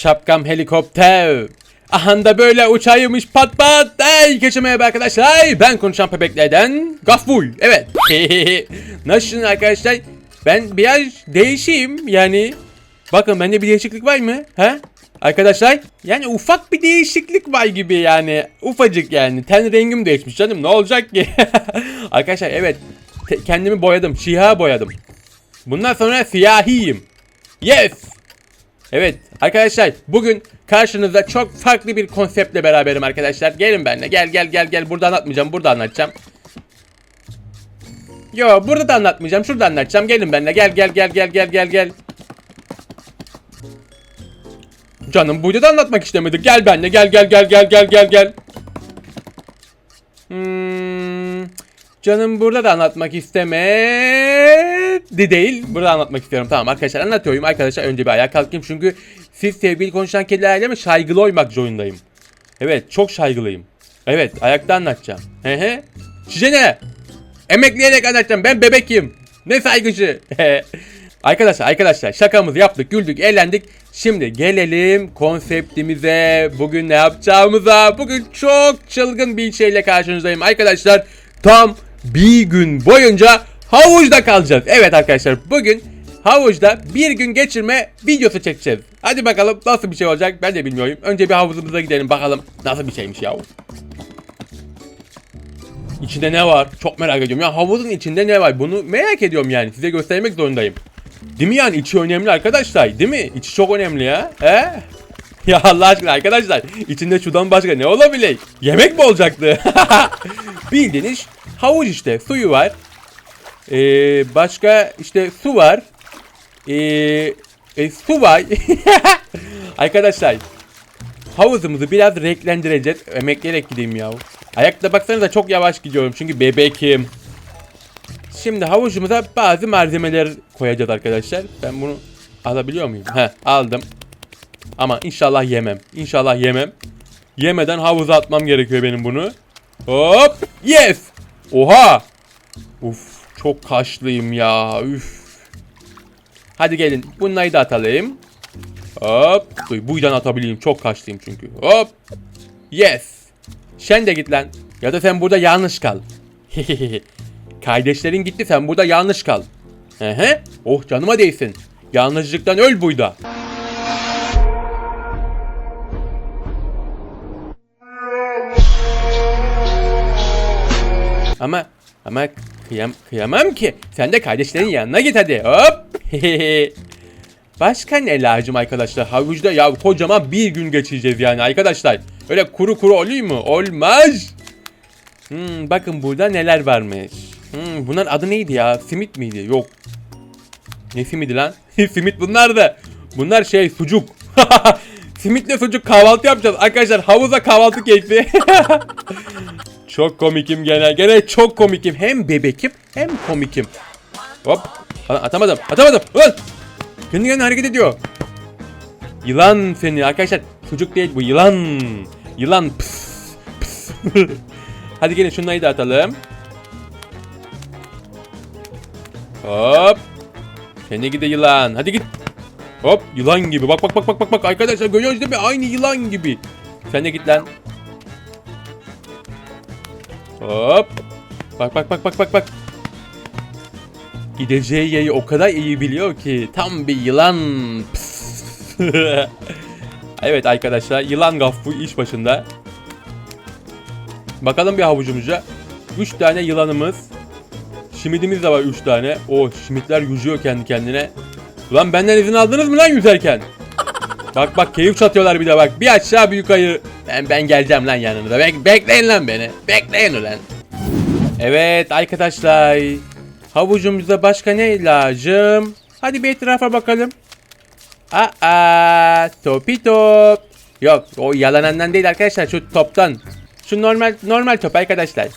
Şapkam helikopter. Aha da böyle uçaymış pat pat. Hey geçin merhaba arkadaşlar. Ben konuşan bebeklerden Gaful. Evet. Nasılsınız arkadaşlar? Ben biraz değişeyim yani. Bakın bende bir değişiklik var mı? He? Arkadaşlar yani ufak bir değişiklik var gibi yani. Ufacık yani. Ten rengim değişmiş canım. Ne olacak ki? arkadaşlar evet. kendimi boyadım. Siyah boyadım. Bundan sonra siyahiyim. Yes. Evet arkadaşlar bugün karşınızda çok farklı bir konseptle beraberim arkadaşlar. Gelin benimle gel gel gel gel burada anlatmayacağım burada anlatacağım. Yo burada da anlatmayacağım şurada anlatacağım gelin benimle gel gel gel gel gel gel gel. Canım burada da anlatmak istemedik gel benimle gel gel gel gel gel gel gel. Hmm, canım burada da anlatmak istemedi değil. Burada anlatmak istiyorum. Tamam arkadaşlar anlatıyorum. Arkadaşlar önce bir ayağa kalkayım. Çünkü siz sevgili konuşan kedilerle mi saygılı oymak zorundayım. Evet çok saygılıyım. Evet ayakta anlatacağım. He he. Size ne? Emekleyerek anlatacağım. Ben bebekim. Ne saygıcı. arkadaşlar arkadaşlar şakamızı yaptık, güldük, eğlendik. Şimdi gelelim konseptimize. Bugün ne yapacağımıza. Bugün çok çılgın bir şeyle karşınızdayım arkadaşlar. Tam bir gün boyunca havuzda kalacağız. Evet arkadaşlar bugün havuzda bir gün geçirme videosu çekeceğiz. Hadi bakalım nasıl bir şey olacak ben de bilmiyorum. Önce bir havuzumuza gidelim bakalım nasıl bir şeymiş ya. İçinde ne var? Çok merak ediyorum. Ya havuzun içinde ne var? Bunu merak ediyorum yani. Size göstermek zorundayım. Değil mi yani? İçi önemli arkadaşlar. Değil mi? İçi çok önemli ya. He? Ya Allah aşkına arkadaşlar. içinde şudan başka ne olabilir? Yemek mi olacaktı? Bildiğiniz havuz işte. Suyu var. Ee, başka işte su var. Ee, e, su var. arkadaşlar. Havuzumuzu biraz renklendireceğiz. Emekleyerek gideyim ya. Ayakta baksanıza çok yavaş gidiyorum çünkü bebekim. Şimdi havuzumuza bazı malzemeler koyacağız arkadaşlar. Ben bunu alabiliyor muyum? He aldım. Ama inşallah yemem. İnşallah yemem. Yemeden havuza atmam gerekiyor benim bunu. Hop! Yes! Oha! Uf çok kaşlıyım ya. Üf. Hadi gelin bunları da atalım. Hop. Duy, bu yüzden atabileyim. Çok kaçlıyım çünkü. Hop. Yes. Sen de git lan. Ya da sen burada yanlış kal. Kardeşlerin gitti sen burada yanlış kal. Hı. Oh canıma değsin. Yalnızlıktan öl burada. Ama ama kıyam, kıyamam ki. Sen de kardeşlerin yanına git hadi. Hop. Başka ne lazım arkadaşlar? Havuzda ya kocaman bir gün geçireceğiz yani arkadaşlar. Öyle kuru kuru oluyor mu? Olmaz. Hmm, bakın burada neler varmış. Hmm, bunların adı neydi ya? Simit miydi? Yok. Ne simidi lan? Simit bunlar da. Bunlar şey sucuk. Simitle sucuk kahvaltı yapacağız. Arkadaşlar havuza kahvaltı keyfi. Çok komikim gene. Gene çok komikim. Hem bebekim hem komikim. Hop. Atamadım. Atamadım. Ulan. Kendi kendine hareket ediyor. Yılan seni arkadaşlar. Çocuk değil bu yılan. Yılan. Hadi gelin şunları da atalım. Hop. Seni gide yılan. Hadi git. Hop yılan gibi. Bak bak bak bak bak arkadaşlar görüyorsunuz değil mi? Aynı yılan gibi. Sen de git lan. Hop. Bak bak bak bak bak bak. Gideceği yeri o kadar iyi biliyor ki tam bir yılan. Evet arkadaşlar yılan gaffu iş başında. Bakalım bir havucumuza. 3 tane yılanımız. Şimidimiz de var 3 tane. O şimitler yüzüyor kendi kendine. Ulan benden izin aldınız mı lan yüzerken? bak bak keyif çatıyorlar bir de bak. Bir aşağı bir yukarı. Ben, ben geleceğim lan yanınıza. Bek, bekleyin lan beni. Bekleyin ulan. Evet arkadaşlar. Havucumuzda başka ne lazım? Hadi bir etrafa bakalım. Aa, topi top. Yok, o yalanandan değil arkadaşlar, şu toptan. Şu normal normal top arkadaşlar.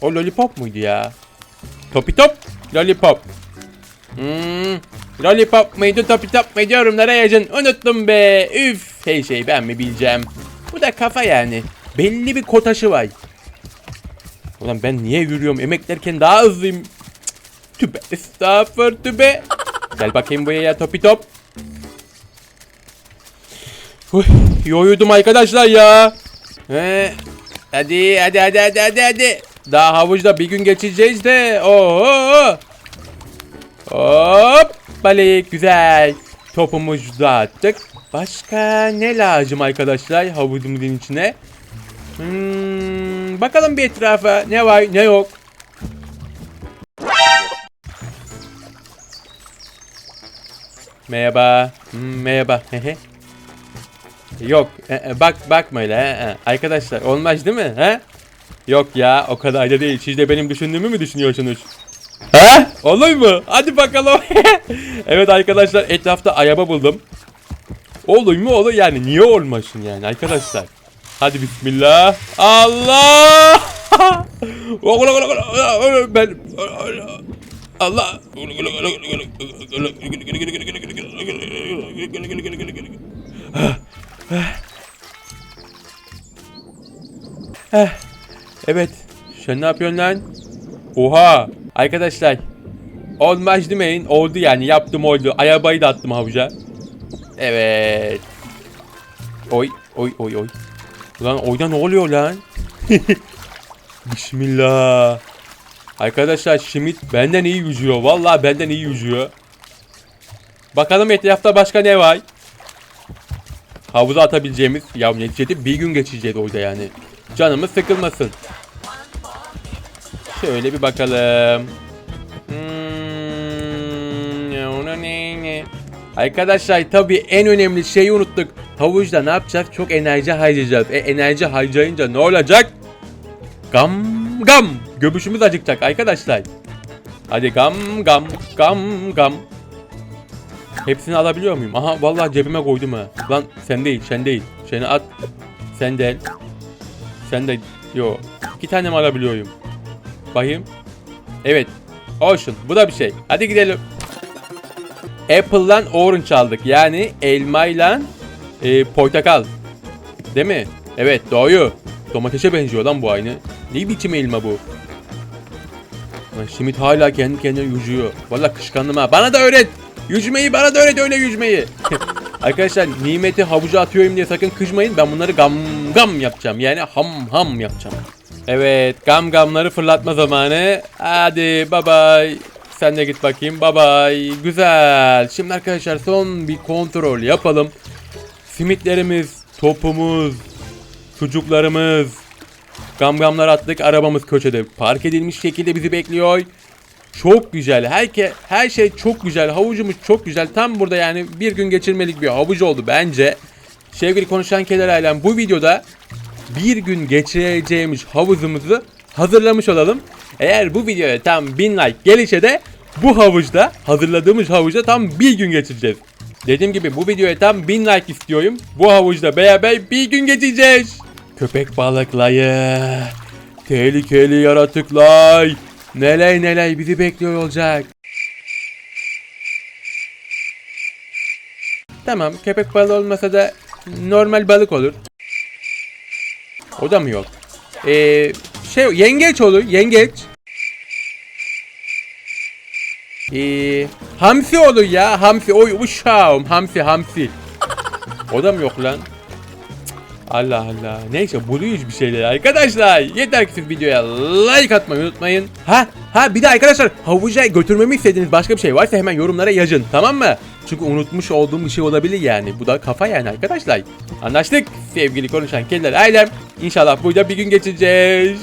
O lollipop muydu ya? Topi top, lollipop. Hmm, lollipop muydu, topi top muydu yorumlara yazın. Unuttum be. Üf, hey şey ben mi bileceğim. Bu da kafa yani. Belli bir kotaşı var. Ulan ben niye yürüyorum? Emeklerken daha hızlıyım. Tübe estağfur tübe. Gel bakayım buraya topi top. Uy, yoyudum arkadaşlar ya. He, hadi hadi hadi hadi hadi hadi. Daha havuzda bir gün geçeceğiz de. Oo. Hop. Balık güzel. Topumuzu da attık. Başka ne lazım arkadaşlar havuzumuzun içine? Hmm, bakalım bir etrafa ne var ne yok. Merhaba. Hmm, merhaba. Yok. e, e, bak bakma öyle. he. Arkadaşlar olmaz değil mi? He? Yok ya o kadar da değil. Siz de benim düşündüğümü mü düşünüyorsunuz? He? Olur mu? Hadi bakalım. evet arkadaşlar etrafta araba buldum. Olur mu olur yani niye olmasın yani arkadaşlar. Hadi bismillah. Allah! ben Allah Evet. Sen ne yapıyorsun lan? Oha. Arkadaşlar. Olmaz demeyin. Oldu yani. Yaptım oldu. Arabayı da attım havuca. Evet. Oy. Oy oy oy. Ulan oyda ne oluyor lan? Bismillah. Arkadaşlar Şimit benden iyi yüzüyor. Vallahi benden iyi yüzüyor. Bakalım etrafta başka ne var? Havuza atabileceğimiz ya neticede bir gün geçeceğiz orada yani. Canımız sıkılmasın. Şöyle bir bakalım. Arkadaşlar tabii en önemli şeyi unuttuk. Havuzda ne yapacağız? Çok enerji harcayacağız. E enerji harcayınca ne olacak? Gam gam. Göbüşümüz acıkacak arkadaşlar. Hadi gam gam gam gam. Hepsini alabiliyor muyum? Aha vallahi cebime koydum ha. Lan sen değil, sen değil. Seni at. Sen de. Sen de. Yo. İki tane mi alabiliyorum? Bakayım. Evet. Ocean. Bu da bir şey. Hadi gidelim. Apple'lan orange aldık. Yani elmayla e, portakal. Değil mi? Evet doğru. Domatese benziyor lan bu aynı. Ne biçim elma bu? Lan Şimit hala kendi kendine yüzüyor. Valla kışkandım ha. Bana da öğret. Yüzmeyi bana da öğret öyle yüzmeyi. Arkadaşlar nimeti havuca atıyorum diye sakın kızmayın. Ben bunları gam gam yapacağım. Yani ham ham yapacağım. Evet gam gamları fırlatma zamanı. Hadi bye bye. Sen de git bakayım. Bye bye. Güzel. Şimdi arkadaşlar son bir kontrol yapalım. Simitlerimiz, topumuz, sucuklarımız, gamgamlar attık. Arabamız köşede park edilmiş şekilde bizi bekliyor. Çok güzel. Herke, her şey çok güzel. Havucumuz çok güzel. Tam burada yani bir gün geçirmelik bir havuç oldu bence. Sevgili konuşan keder ailem bu videoda bir gün geçireceğimiz havuzumuzu hazırlamış olalım. Eğer bu videoya tam 1000 like gelirse de bu havuçta hazırladığımız havuçta tam bir gün geçireceğiz. Dediğim gibi bu videoya tam 1000 like istiyorum. Bu havuçta beraber bir gün geçeceğiz. Köpek balıkları, tehlikeli yaratıklar, neler neler bizi bekliyor olacak. Tamam köpek balığı olmasa da normal balık olur. O da mı yok? Ee, şey yengeç olur yengeç. Ee, hamsi olur ya hamsi oy uşağım hamsi hamsi. O da mı yok lan? Allah Allah. Neyse buluyoruz bir şeyler arkadaşlar. Yeter ki siz videoya like atmayı unutmayın. Ha ha bir de arkadaşlar havuca götürmemi istediğiniz başka bir şey varsa hemen yorumlara yazın tamam mı? Çünkü unutmuş olduğum bir şey olabilir yani. Bu da kafa yani arkadaşlar. Anlaştık sevgili konuşan kediler ailem. İnşallah burada bir gün geçeceğiz.